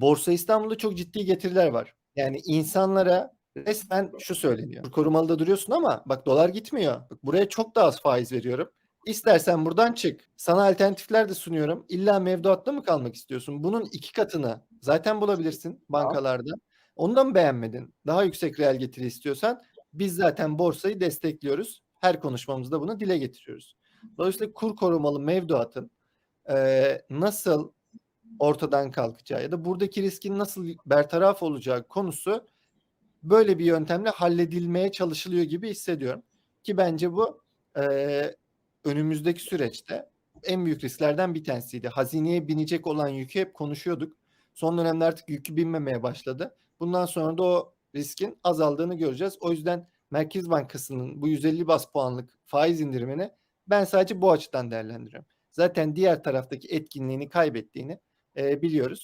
Borsa İstanbul'da çok ciddi getiriler var. Yani insanlara resmen şu söyleniyor. Korumalıda duruyorsun ama bak dolar gitmiyor. Bak buraya çok daha az faiz veriyorum. İstersen buradan çık. Sana alternatifler de sunuyorum. İlla mevduatta mı kalmak istiyorsun? Bunun iki katını zaten bulabilirsin bankalarda. Onu da mı beğenmedin? Daha yüksek reel getiri istiyorsan biz zaten borsayı destekliyoruz. Her konuşmamızda bunu dile getiriyoruz. Dolayısıyla kur korumalı mevduatın eee, nasıl ortadan kalkacağı ya da buradaki riskin nasıl bertaraf olacağı konusu böyle bir yöntemle halledilmeye çalışılıyor gibi hissediyorum. Ki bence bu eee, önümüzdeki süreçte en büyük risklerden bir tanesiydi. Hazineye binecek olan yükü hep konuşuyorduk. Son dönemde artık yükü binmemeye başladı. Bundan sonra da o riskin azaldığını göreceğiz. O yüzden Merkez Bankası'nın bu 150 bas puanlık faiz indirimini ben sadece bu açıdan değerlendiriyorum. Zaten diğer taraftaki etkinliğini kaybettiğini biliyoruz.